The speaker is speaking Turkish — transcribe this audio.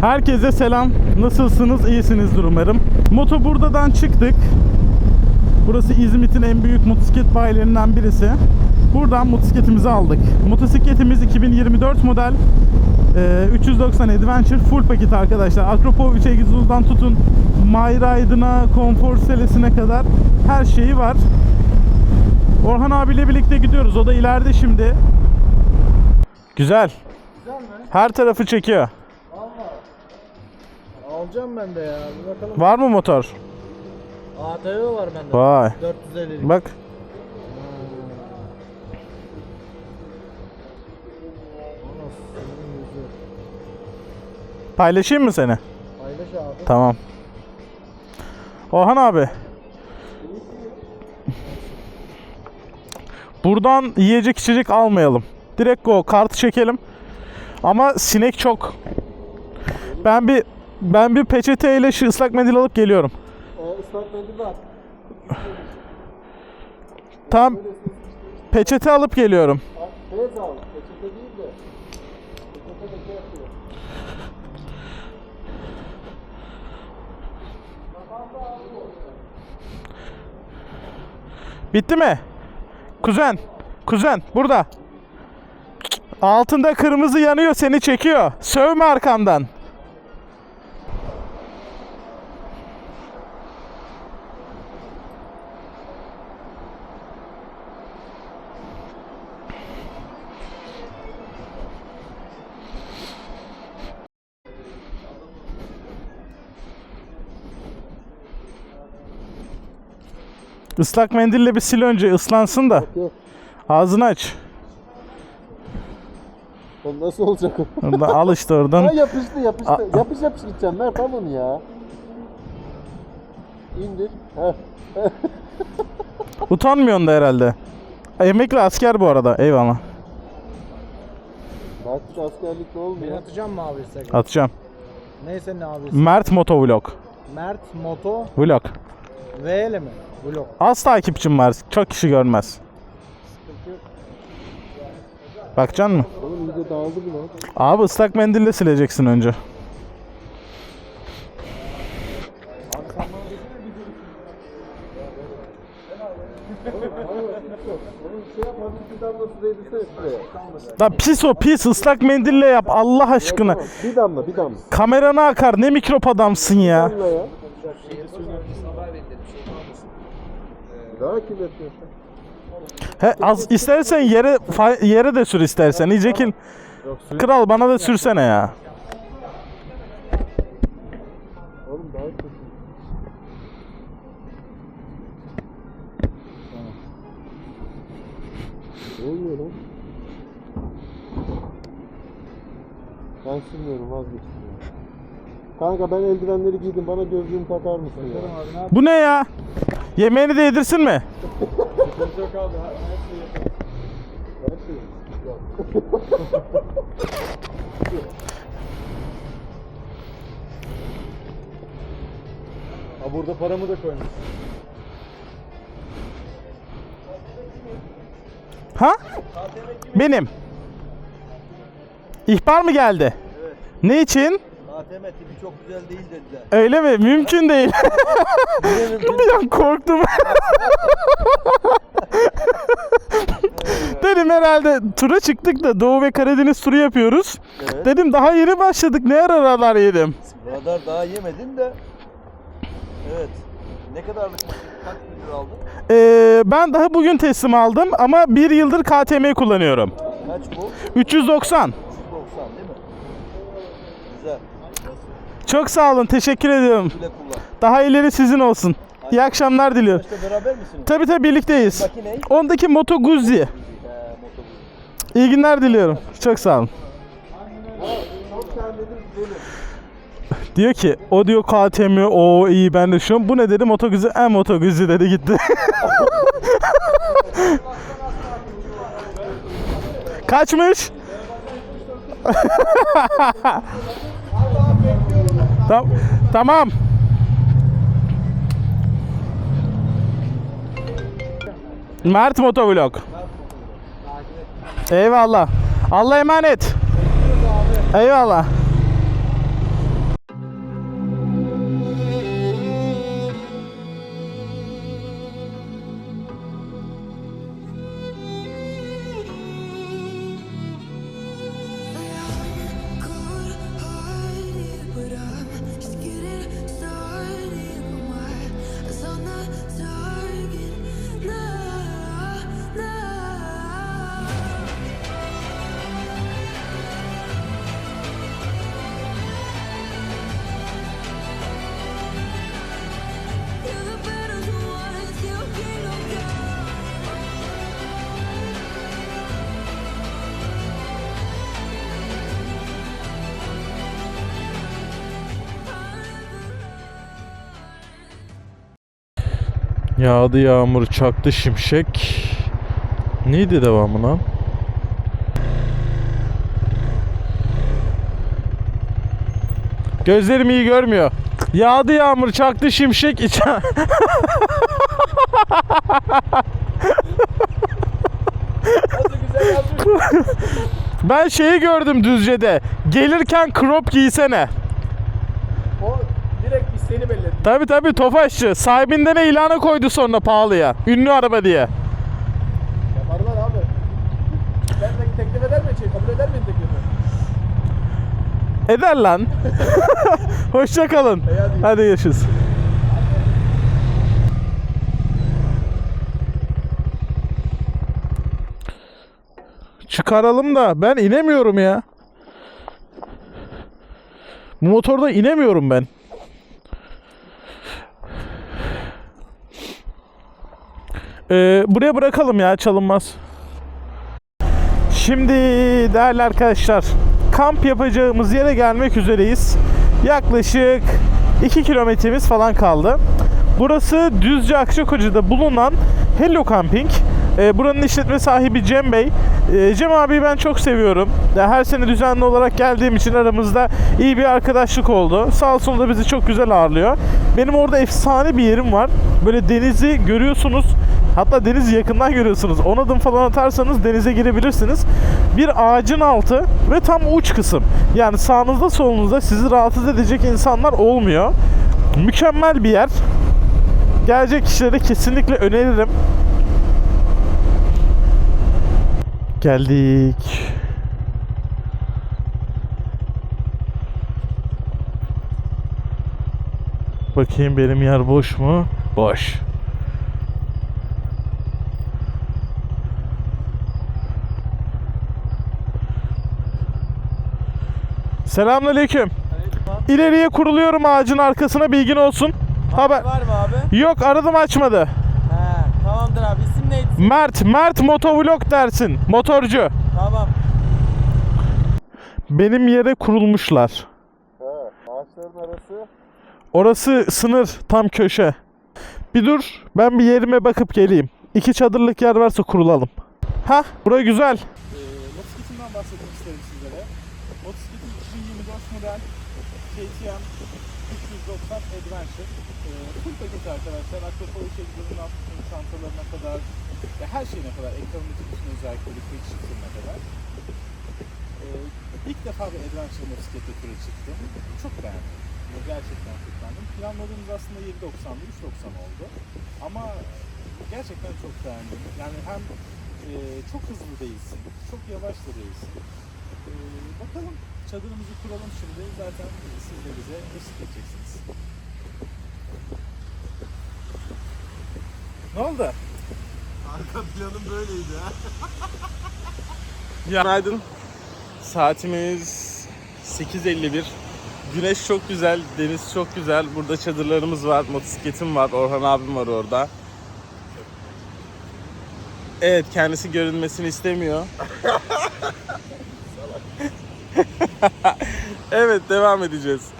Herkese selam. Nasılsınız? İyisinizdir umarım. Moto buradan çıktık. Burası İzmit'in en büyük motosiklet bayilerinden birisi. Buradan motosikletimizi aldık. Motosikletimiz 2024 model e, 390 Adventure full paket arkadaşlar. Akropov 3 egzozdan tutun My Ride'ına, konfor selesine kadar her şeyi var. Orhan abiyle birlikte gidiyoruz. O da ileride şimdi. Güzel. Güzel mi? Her tarafı çekiyor. Alacağım ben de ya. Bir bakalım. Var mı motor? ATV var bende. Vay. 450'lik. Bak. Paylaşayım mı seni? Paylaş abi. Tamam. Orhan abi. Buradan yiyecek içecek almayalım. Direkt go kartı çekelim. Ama sinek çok. Ben bir ben bir peçeteyle şu ıslak mendil alıp geliyorum. Ee, ıslak mendil var. Tam peçete alıp geliyorum. Bez al. Peçete değil de. Peçete de şey yapıyor. Bitti mi? Kuzen. Kuzen burada. Altında kırmızı yanıyor seni çekiyor. Sövme arkamdan. Islak mendille bir sil önce ıslansın da. Yok. Ağzını aç. Oğlum nasıl olacak o? Oradan al işte Ha oradan. yapıştı yapıştı. A- yapış yapış gideceğim. Mert al onu ya. İndir. Heh. Utanmıyorsun da herhalde. Emekli asker bu arada. Eyvallah. Artık askerlikte Ben olmuyor. atacağım mı abi Instagram? Atacağım. Neyse ne abisi? Mert Motovlog. Mert Moto Vlog. VL mi? Vlog. Az takipçim var. Çok kişi görmez. Bakacaksın mı? Oğlum iyice dağıldı bu lan. Abi ıslak mendille sileceksin önce. Da pis o pis ıslak mendille yap Allah aşkına. Bir damla bir damla. Kamerana akar ne mikrop adamsın ya. Damla ya. Daha kirletiyorsun. He, az istersen yere fa- yere de sür istersen. İyice kil. Yok. Kral bana da sürsene ya. Oğlum daha kötü. Ne oluyor lan? Ben sürmüyorum vazgeçtim ya. Kanka ben eldivenleri giydim bana gözlüğümü takar mısın ya? Bu ne ya? Yemeğini de yedirsin mi? Her şey. Ha burada paramı da koymuş. Ha? Benim. İhbar mı geldi? Ne için? ATM tipi çok güzel değil dediler. Öyle mi? Mümkün değil. bir an korktum. Dedim herhalde tura çıktık da Doğu ve Karadeniz turu yapıyoruz. Evet. Dedim daha yeni başladık. Ne aralar yedim? Radar daha yemedin de. Evet. Ne kadarlık kaç litre aldın? Ee, ben daha bugün teslim aldım ama bir yıldır KTM kullanıyorum. Kaç bu? 390. 190 değil mi? Güzel. Çok sağ olun. Teşekkür ediyorum. Güle kullan. Daha ileri sizin olsun. İyi akşamlar diliyorum. İşte beraber misiniz? Tabii tabii birlikteyiz. Ondaki Moto Guzzi. He. İyi günler diliyorum. Çok sağ olun. Diyor ki o diyor KTM o iyi ben de şu an. Bu ne dedi Moto Guzzi. En Moto Guzzi dedi gitti. Kaçmış? Tam- tamam. Mert Motovlog. Eyvallah. Allah emanet. Eyvallah. Yağdı yağmur, çaktı şimşek. Neydi devamı lan? Gözlerim iyi görmüyor. Yağdı yağmur, çaktı şimşek. içe- ben şeyi gördüm Düzce'de. Gelirken crop giysene. O direkt biz seni belli. Tabi tabi Tofaşçı. Sahibinden ilana koydu sonra pahalıya. Ünlü araba diye. Yaparlar abi. Ben de teklif eder mi? Şey, kabul eder miyim teklifi? Eder lan. Hoşça kalın. İyi, hadi. Hadi görüşürüz. Çıkaralım da ben inemiyorum ya. Bu motorda inemiyorum ben. Ee, buraya bırakalım ya çalınmaz. Şimdi değerli arkadaşlar kamp yapacağımız yere gelmek üzereyiz. Yaklaşık 2 kilometremiz falan kaldı. Burası Düzce Akçakoca'da bulunan Hello Camping. Ee, buranın işletme sahibi Cem Bey. Ee, Cem abi ben çok seviyorum. Ya Her sene düzenli olarak geldiğim için aramızda iyi bir arkadaşlık oldu. Sağ olsun da bizi çok güzel ağırlıyor. Benim orada efsane bir yerim var. Böyle denizi görüyorsunuz. Hatta denizi yakından görüyorsunuz. 10 adım falan atarsanız denize girebilirsiniz. Bir ağacın altı ve tam uç kısım. Yani sağınızda solunuzda sizi rahatsız edecek insanlar olmuyor. Mükemmel bir yer. Gelecek kişilere kesinlikle öneririm. Geldik. Bakayım benim yer boş mu? Boş. Selamünaleyküm. İleriye kuruluyorum ağacın arkasına bilgin olsun. Haber. Var mı abi? Yok aradım açmadı. He, tamamdır abi. İsim neydi? Mert, Mert motovlog dersin. Motorcu. Tamam. Benim yere kurulmuşlar. He, ağaçların arası. Orası sınır tam köşe. Bir dur ben bir yerime bakıp geleyim. İki çadırlık yer varsa kurulalım. Ha, bura güzel. motosikletimden bahsetmek isterim sizlere. Motosikletim 2024 model KTM 390 Adventure. Ee, full paket arkadaşlar. Akropolis egzozunun alt kısmı çantalarına kadar ve her şeyine kadar ekranın bütün özellikleri kayıt çıktığına kadar. Ee, ilk defa bir Adventure motosikletle tura çıktım. Çok beğendim. Bunu Gerçekten çok beğendim. Planladığımız aslında 7.90'dı, 3.90 oldu. Ama gerçekten çok beğendim. Yani hem e, çok hızlı değilsin, çok yavaş da değilsin. E, bakalım çadırımızı kuralım şimdi. Zaten siz de bize eşlik edeceksiniz. Ne oldu? Arka planım böyleydi ha. Günaydın. Saatimiz 8.51. Güneş çok güzel, deniz çok güzel. Burada çadırlarımız var, motosikletim var, Orhan abim var orada. Evet, kendisi görünmesini istemiyor. evet, devam edeceğiz.